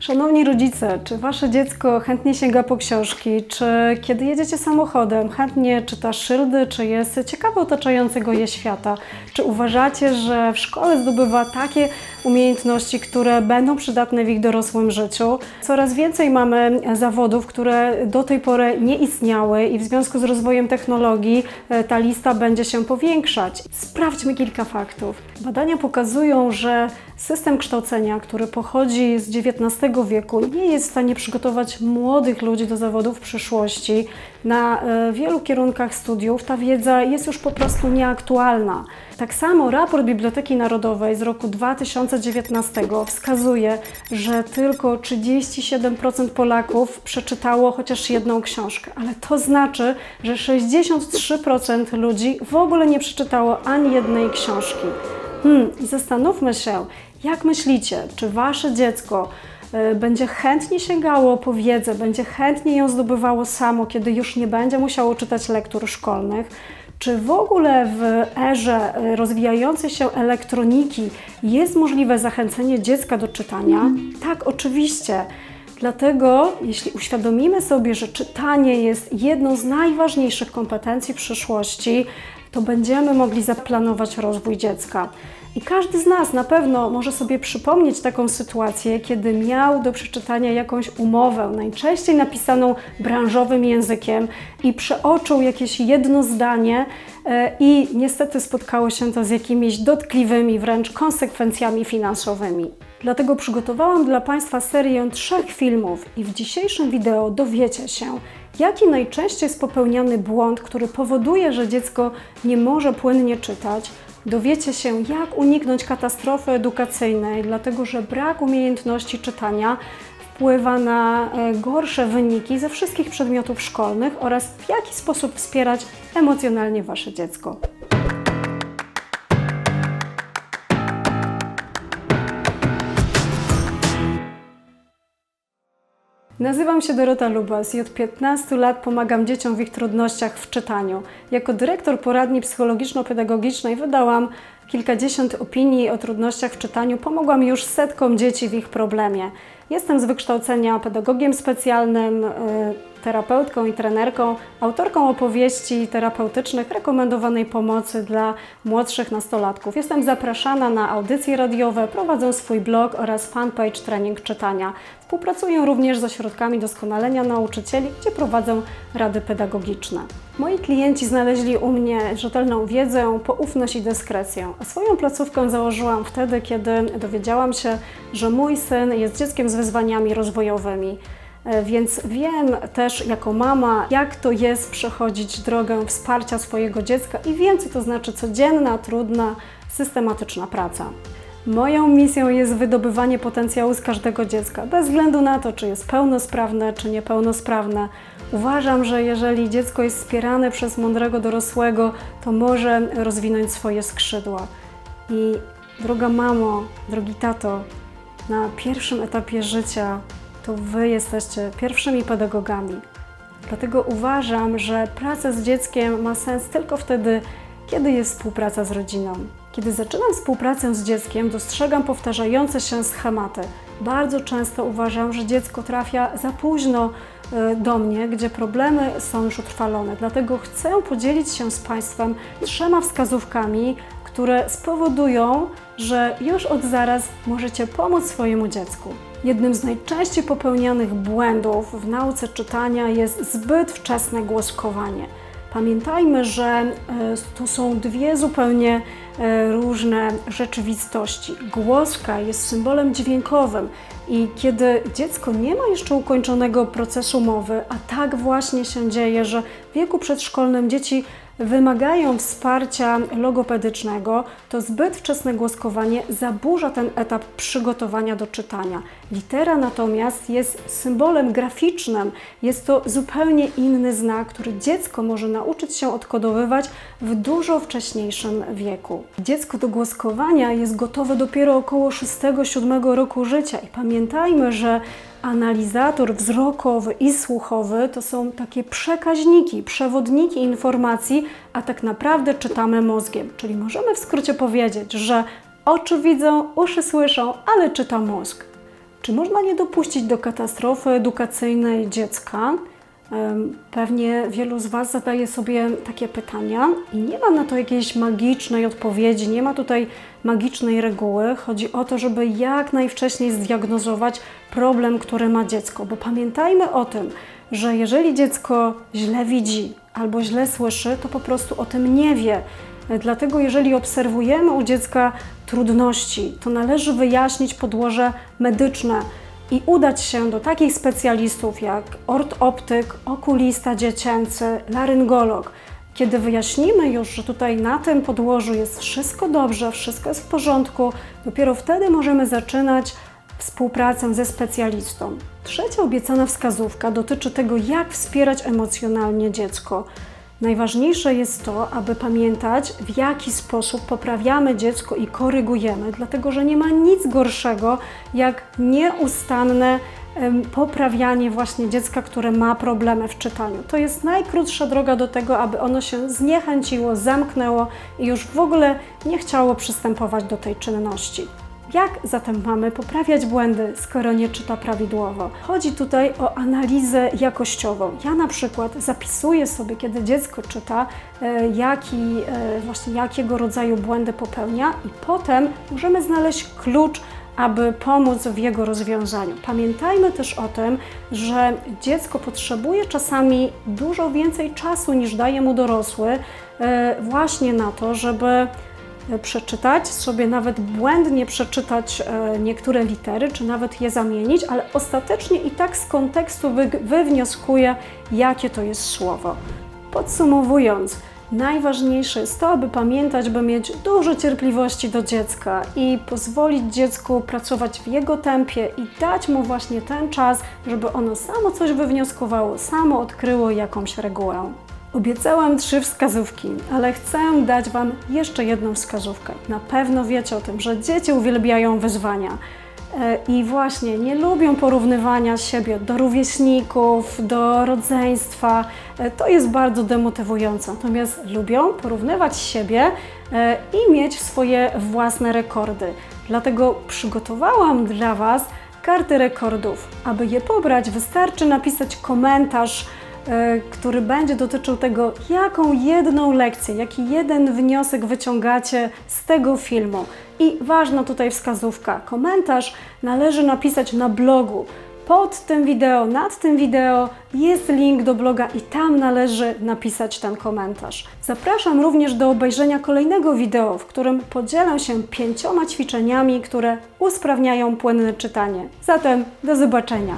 Szanowni rodzice, czy wasze dziecko chętnie sięga po książki? Czy kiedy jedziecie samochodem, chętnie czyta szyldy, czy jest ciekawe otaczającego je świata? Czy uważacie, że w szkole zdobywa takie umiejętności, które będą przydatne w ich dorosłym życiu? Coraz więcej mamy zawodów, które do tej pory nie istniały i w związku z rozwojem technologii e, ta lista będzie się powiększać. Sprawdźmy kilka faktów. Badania pokazują, że system kształcenia, który pochodzi z XIX wieku, nie jest w stanie przygotować młodych ludzi do zawodów przyszłości. Na e, wielu kierunkach studiów ta wiedza jest już po prostu nieaktualna. Tak samo raport Biblioteki Narodowej z roku 2019 wskazuje, że tylko 37% Polaków przeczytało chociaż jedną książkę, ale to znaczy, że 63% ludzi w ogóle nie przeczytało ani jednej książki. Hmm, zastanówmy się, jak myślicie, czy wasze dziecko y, będzie chętnie sięgało po wiedzę, będzie chętnie ją zdobywało samo, kiedy już nie będzie musiało czytać lektur szkolnych? Czy w ogóle w erze y, rozwijającej się elektroniki jest możliwe zachęcenie dziecka do czytania? Tak, oczywiście. Dlatego, jeśli uświadomimy sobie, że czytanie jest jedną z najważniejszych kompetencji przyszłości, to będziemy mogli zaplanować rozwój dziecka. I każdy z nas na pewno może sobie przypomnieć taką sytuację, kiedy miał do przeczytania jakąś umowę, najczęściej napisaną branżowym językiem, i przeoczył jakieś jedno zdanie, e, i niestety spotkało się to z jakimiś dotkliwymi wręcz konsekwencjami finansowymi. Dlatego przygotowałam dla Państwa serię trzech filmów, i w dzisiejszym wideo dowiecie się, Jaki najczęściej jest popełniany błąd, który powoduje, że dziecko nie może płynnie czytać? Dowiecie się, jak uniknąć katastrofy edukacyjnej, dlatego że brak umiejętności czytania wpływa na e, gorsze wyniki ze wszystkich przedmiotów szkolnych oraz w jaki sposób wspierać emocjonalnie Wasze dziecko. Nazywam się Dorota Lubas i od 15 lat pomagam dzieciom w ich trudnościach w czytaniu. Jako dyrektor poradni psychologiczno-pedagogicznej wydałam kilkadziesiąt opinii o trudnościach w czytaniu. Pomogłam już setkom dzieci w ich problemie. Jestem z wykształcenia pedagogiem specjalnym, y, terapeutką i trenerką, autorką opowieści terapeutycznych rekomendowanej pomocy dla młodszych nastolatków. Jestem zapraszana na audycje radiowe, prowadzę swój blog oraz fanpage Trening Czytania. Współpracuję również z ośrodkami doskonalenia nauczycieli, gdzie prowadzę rady pedagogiczne. Moi klienci znaleźli u mnie rzetelną wiedzę, poufność i dyskrecję. A swoją placówkę założyłam wtedy, kiedy dowiedziałam się, że mój syn jest dzieckiem z wyzwaniami rozwojowymi. E, Więc wiem też jako mama, jak to jest przechodzić drogę wsparcia swojego dziecka i wiem, co to znaczy codzienna, trudna, systematyczna praca. Moją misją jest wydobywanie potencjału z każdego dziecka, bez względu na to, czy jest pełnosprawne, czy niepełnosprawne. Uważam, że jeżeli dziecko jest wspierane przez mądrego dorosłego, to może rozwinąć swoje skrzydła. I droga mamo, drogi tato, na pierwszym etapie życia to Wy jesteście pierwszymi pedagogami. Dlatego uważam, że praca z dzieckiem ma sens tylko wtedy, kiedy jest współpraca z rodziną. Kiedy zaczynam współpracę z dzieckiem, dostrzegam powtarzające się schematy. Bardzo często uważam, że dziecko trafia za późno y, do mnie, gdzie problemy są już utrwalone. Dlatego chcę podzielić się z Państwem trzema wskazówkami, które spowodują, że już od zaraz możecie pomóc swojemu dziecku. Jednym z najczęściej popełnianych błędów w nauce czytania jest zbyt wczesne głoskowanie. Pamiętajmy, że e, to są dwie zupełnie e, różne rzeczywistości. Głoska jest symbolem dźwiękowym i kiedy dziecko nie ma jeszcze ukończonego procesu mowy, a tak właśnie się dzieje, że w wieku przedszkolnym dzieci wymagają wsparcia logopedycznego, to zbyt wczesne głoskowanie zaburza ten etap przygotowania do czytania. Litera natomiast jest symbolem graficznym, jest to zupełnie inny znak, który dziecko może nauczyć się odkodowywać w dużo wcześniejszym wieku. Dziecko do głoskowania jest gotowe dopiero około 6-7 roku życia i pamiętajmy, że analizator wzrokowy i słuchowy to są takie przekaźniki, przewodniki informacji, a tak naprawdę czytamy mózgiem. Czyli możemy w skrócie powiedzieć, że oczy widzą, uszy słyszą, ale czyta mózg. Czy można nie dopuścić do katastrofy edukacyjnej dziecka? Pewnie wielu z Was zadaje sobie takie pytania i nie ma na to jakiejś magicznej odpowiedzi, nie ma tutaj magicznej reguły. Chodzi o to, żeby jak najwcześniej zdiagnozować problem, który ma dziecko, bo pamiętajmy o tym, że jeżeli dziecko źle widzi albo źle słyszy, to po prostu o tym nie wie. Dlatego, jeżeli obserwujemy u dziecka trudności, to należy wyjaśnić podłoże medyczne i udać się do takich specjalistów jak ortoptyk, okulista dziecięcy, laryngolog. Kiedy wyjaśnimy już, że tutaj na tym podłożu jest wszystko dobrze, wszystko jest w porządku, dopiero wtedy możemy zaczynać współpracę ze specjalistą. Trzecia obiecana wskazówka dotyczy tego, jak wspierać emocjonalnie dziecko. Najważniejsze jest to, aby pamiętać, w jaki sposób poprawiamy dziecko i korygujemy, dlatego że nie ma nic gorszego jak nieustanne poprawianie właśnie dziecka, które ma problemy w czytaniu. To jest najkrótsza droga do tego, aby ono się zniechęciło, zamknęło i już w ogóle nie chciało przystępować do tej czynności. Jak zatem mamy poprawiać błędy, skoro nie czyta prawidłowo? Chodzi tutaj o analizę jakościową. Ja na przykład zapisuję sobie, kiedy dziecko czyta, e, jaki, e, właśnie jakiego rodzaju błędy popełnia, i potem możemy znaleźć klucz, aby pomóc w jego rozwiązaniu. Pamiętajmy też o tym, że dziecko potrzebuje czasami dużo więcej czasu niż daje mu dorosły, e, właśnie na to, żeby przeczytać, sobie nawet błędnie przeczytać e, niektóre litery, czy nawet je zamienić, ale ostatecznie i tak z kontekstu wy, wywnioskuje, jakie to jest słowo. Podsumowując, najważniejsze jest to, aby pamiętać, by mieć dużo cierpliwości do dziecka i pozwolić dziecku pracować w jego tempie i dać mu właśnie ten czas, żeby ono samo coś wywnioskowało, samo odkryło jakąś regułę. Obiecałam trzy wskazówki, ale chcę dać Wam jeszcze jedną wskazówkę. Na pewno wiecie o tym, że dzieci uwielbiają wyzwania. E, I właśnie nie lubią porównywania siebie do rówieśników, do rodzeństwa. E, To jest bardzo demotywujące. Natomiast lubią porównywać siebie e, i mieć swoje własne rekordy. Dlatego przygotowałam dla Was karty rekordów. Aby je pobrać, wystarczy napisać komentarz który będzie dotyczył tego, jaką jedną lekcję, jaki jeden wniosek wyciągacie z tego filmu. I ważna tutaj wskazówka: komentarz należy napisać na blogu. Pod tym wideo, nad tym wideo jest link do bloga i tam należy napisać ten komentarz. Zapraszam również do obejrzenia kolejnego wideo, w którym podzielę się pięcioma ćwiczeniami, które usprawniają płynne czytanie. Zatem do zobaczenia.